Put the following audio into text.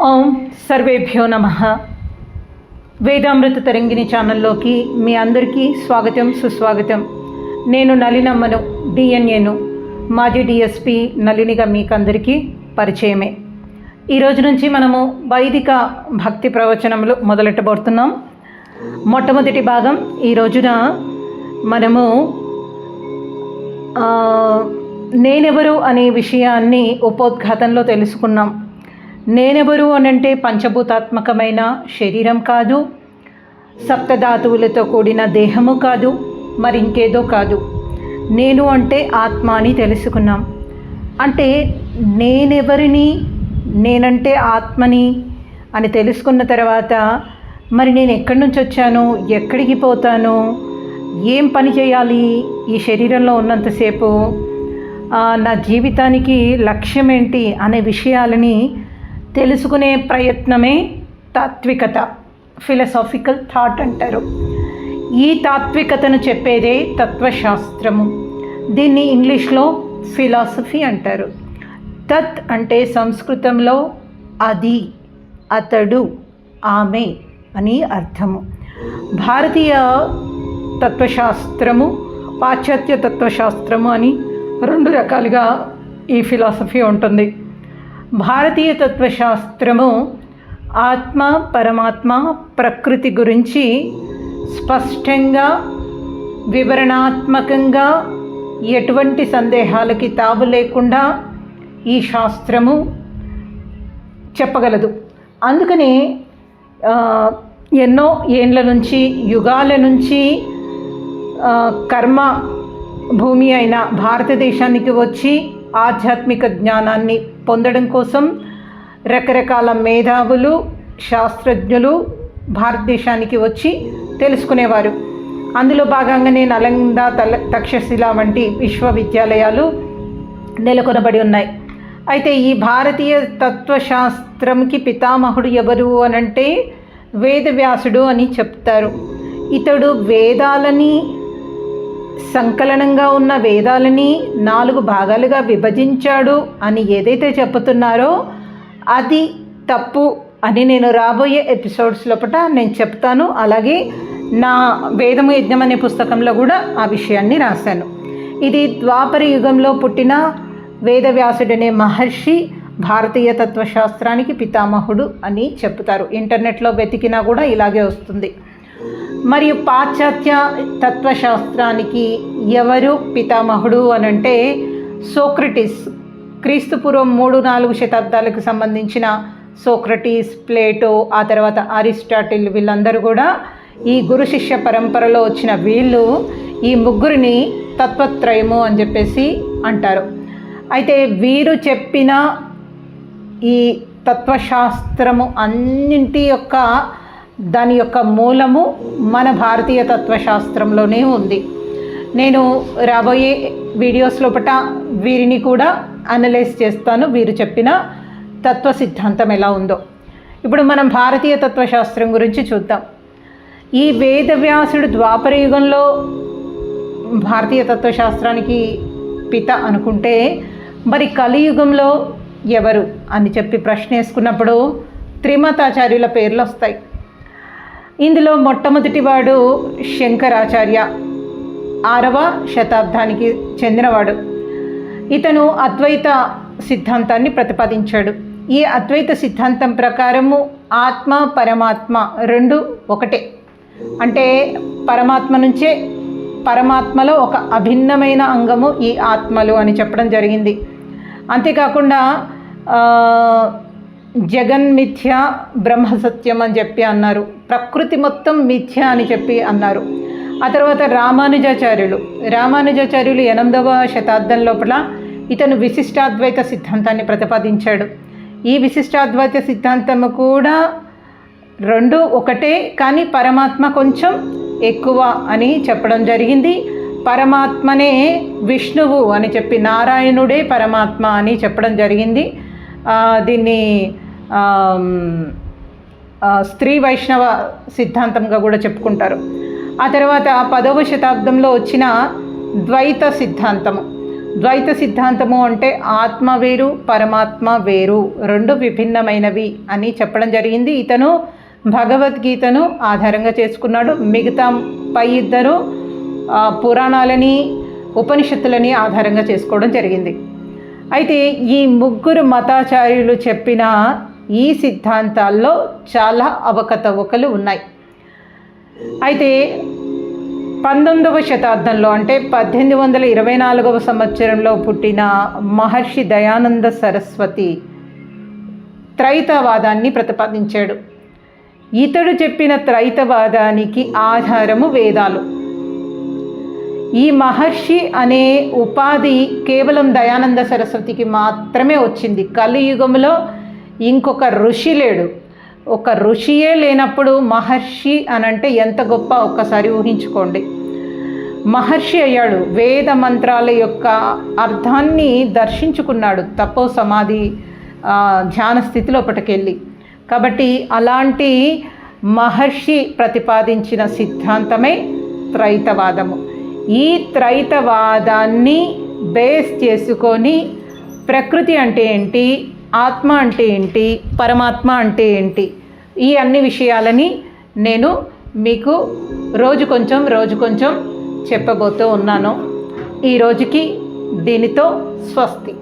ఓం సర్వేభ్యో నమ. వేదామృత తరంగిణి ఛానల్లోకి మీ అందరికీ స్వాగతం సుస్వాగతం. నేను నలినమ్మను డిఎన్ఏను. మాజీ డిఎస్పి నలినిగా మీకు అందరికీ పరిచయమే. ఈ రోజు నుంచి మనము వైదిక భక్తి ప్రవచనములు మొదలెట్టబోతున్నాం. మొట్టమొదటి భాగం ఈ రోజున మనము నేనెవరు అనే విషయాన్ని ఉపోద్ఘాతంలో తెలుసుకున్నాం. నేనెవరు అనంటే పంచభూతాత్మకమైన శరీరం కాదు సప్తధాతువులతో కూడిన దేహము కాదు మరి ఇంకేదో కాదు. నేను అంటే ఆత్మ అని తెలుసుకున్నాం. అంటే నేనెవరిని నేనంటే ఆత్మని అని తెలుసుకున్న తర్వాత మరి నేను ఎక్కడి నుంచి వచ్చాను ఎక్కడికి పోతాను ఏం పని చేయాలి ఈ శరీరంలో ఉన్నంతసేపు నా జీవితానికి లక్ష్యం ఏంటి అనే విషయాలని తెలుసుకునే ప్రయత్నమే తాత్వికత ఫిలసాఫికల్ థాట్ అంటారు. ఈ తాత్వికతను చెప్పేదే తత్వశాస్త్రము. దీన్ని ఇంగ్లీష్లో ఫిలాసఫీ అంటారు. తత్ అంటే సంస్కృతంలో అది అతడు ఆమె అని అర్థము. భారతీయ తత్వశాస్త్రము పాశ్చాత్య తత్వశాస్త్రము అని రెండు రకాలుగా ఈ ఫిలాసఫీ ఉంటుంది. భారతీయ తత్వశాస్త్రము ఆత్మ పరమాత్మ ప్రకృతి గురించి స్పష్టంగా వివరణాత్మకంగా ఎటువంటి సందేహాలకి తావు లేకుండా ఈ శాస్త్రము చెప్పగలదు. అందుకని ఎన్నో ఏండ్ల నుంచి యుగాల నుంచి కర్మ భూమి అయిన భారతదేశానికి వచ్చి ఆధ్యాత్మిక జ్ఞానాన్ని పొందడం కోసం రకరకాల మేధావులు శాస్త్రజ్ఞులు భారతదేశానికి వచ్చి తెలుసుకునేవారు. అందులో భాగంగానే నలంద తల తక్షశిల వంటి విశ్వవిద్యాలయాలు నెలకొనబడి ఉన్నాయి. అయితే ఈ భారతీయ తత్వశాస్త్రంకి పితామహుడు ఎవరు అనంటే వేదవ్యాసుడు అని చెప్తారు. ఇతడు వేదాలని సంకలనంగా ఉన్న వేదాలని నాలుగు భాగాలుగా విభజించాడు అని ఏదైతే చెప్తున్నారో అది తప్పు అని నేను రాబోయే ఎపిసోడ్స్ లోపల నేను చెప్తాను. అలాగే నా వేదము యజ్ఞం అనే పుస్తకంలో కూడా ఆ విషయాన్ని రాశాను. ఇది ద్వాపర యుగంలో పుట్టిన వేదవ్యాసుడనే మహర్షి భారతీయ తత్వశాస్త్రానికి పితామహుడు అని చెప్తారు ఇంటర్నెట్లో వెతికినా కూడా ఇలాగే వస్తుంది. మరియు పాశ్చాత్య తత్వశాస్త్రానికి ఎవరు పితామహుడు అని అంటే సోక్రటిస్ క్రీస్తుపూర్వం మూడు నాలుగు శతాబ్దాలకు సంబంధించిన సోక్రటీస్ ప్లేటో ఆ తర్వాత అరిస్టాటిల్ వీళ్ళందరూ కూడా ఈ గురు శిష్య పరంపరలో వచ్చిన వీళ్ళు ఈ ముగ్గురిని తత్వత్రయము అని చెప్పేసి అంటారు. అయితే వీరు చెప్పిన ఈ తత్వశాస్త్రము అన్నింటి యొక్క దాని యొక్క మూలము మన భారతీయ తత్వశాస్త్రంలోనే ఉంది. నేను రాబోయే వీడియోస్ లోపల వీరిని కూడా అనలైజ్ చేస్తాను. వీరు చెప్పిన తత్వ సిద్ధాంతం ఎలా ఉందో. ఇప్పుడు మనం భారతీయ తత్వశాస్త్రం గురించి చూద్దాం. ఈ వేదవ్యాసుడు ద్వాపర యుగంలో భారతీయ తత్వశాస్త్రానికి పిత అనుకుంటే మరి కలియుగంలో ఎవరు అని చెప్పి ప్రశ్న వేసుకున్నప్పుడు త్రిమతాచార్యుల పేర్లు వస్తాయి ఇందులో మొట్టమొదటివాడు శంకరాచార్య ఆరవ శతాబ్దానికి చెందినవాడు. ఇతను అద్వైత సిద్ధాంతాన్ని ప్రతిపాదించాడు. ఈ అద్వైత సిద్ధాంతం ప్రకారము ఆత్మ పరమాత్మ రెండు ఒకటే. అంటే పరమాత్మ నుంచే పరమాత్మలో ఒక అభిన్నమైన అంగము ఈ ఆత్మలు అని చెప్పడం జరిగింది. అంతేకాకుండా జగన్ మిథ్య బ్రహ్మ సత్యం అని చెప్పి అన్నారు. ప్రకృతి మొత్తం మిథ్య అని చెప్పి అన్నారు. ఆ తర్వాత రామానుజాచార్యులు. రామానుజాచార్యులు ఎనిమిదవ శతాబ్దం లోపల ఇతను విశిష్టాద్వైత సిద్ధాంతాన్ని ప్రతిపాదించాడు. ఈ విశిష్టాద్వైత సిద్ధాంతము కూడా రెండు ఒకటే కానీ పరమాత్మ కొంచెం ఎక్కువ అని చెప్పడం జరిగింది. పరమాత్మనే విష్ణువు అని చెప్పి నారాయణుడే పరమాత్మ అని చెప్పడం జరిగింది. దీన్ని స్త్రీ వైష్ణవ సిద్ధాంతంగా కూడా చెప్పుకుంటారు. ఆ తర్వాత పదవ శతాబ్దంలో వచ్చిన ద్వైత సిద్ధాంతము ద్వైత సిద్ధాంతము అంటే ఆత్మ వేరు పరమాత్మ వేరు రెండు విభిన్నమైనవి అని చెప్పడం జరిగింది. ఇతను భగవద్గీతను ఆధారంగా చేసుకున్నాడు. మిగతా పై ఇద్దరు పురాణాలని ఉపనిషత్తులని ఆధారంగా చేసుకోవడం జరిగింది. అయితే ఈ ముగ్గురు మతాచార్యులు చెప్పిన ఈ సిద్ధాంతాల్లో చాలా అవకతవకలు ఉన్నాయి. అయితే పంతొమ్మిదవ శతాబ్దంలో అంటే పద్దెనిమిది వందల ఇరవై నాలుగవ సంవత్సరంలో పుట్టిన మహర్షి దయానంద సరస్వతి త్రైతవాదాన్ని ప్రతిపాదించాడు. ఇతడు చెప్పిన త్రైతవాదానికి ఆధారము వేదాలు. ఈ మహర్షి అనే ఉపాధి కేవలం దయానంద సరస్వతికి మాత్రమే వచ్చింది. కలియుగంలో ఇంకొక ఋషి లేడు. ఒక ఋషియే లేనప్పుడు మహర్షి అని అంటే ఎంత గొప్ప? ఒక్కసారి ఊహించుకోండి. మహర్షి అయ్యాడు. వేద మంత్రాల యొక్క అర్థాన్ని దర్శించుకున్నాడు. తపో సమాధి ధ్యాన స్థితిలో ఒకటికెళ్ళి కాబట్టి అలాంటి మహర్షి ప్రతిపాదించిన సిద్ధాంతమే త్రైతవాదము. ఈ త్రైతవాదాన్ని బేస్ చేసుకొని ప్రకృతి అంటే ఏంటి? ఆత్మ అంటే ఏంటి? పరమాత్మ అంటే ఏంటి? ఈ అన్ని విషయాలని నేను మీకు రోజు కొంచెం రోజు కొంచెం చెప్పబోతూ ఉన్నాను. ఈ రోజుకి దీనితో స్వస్తి.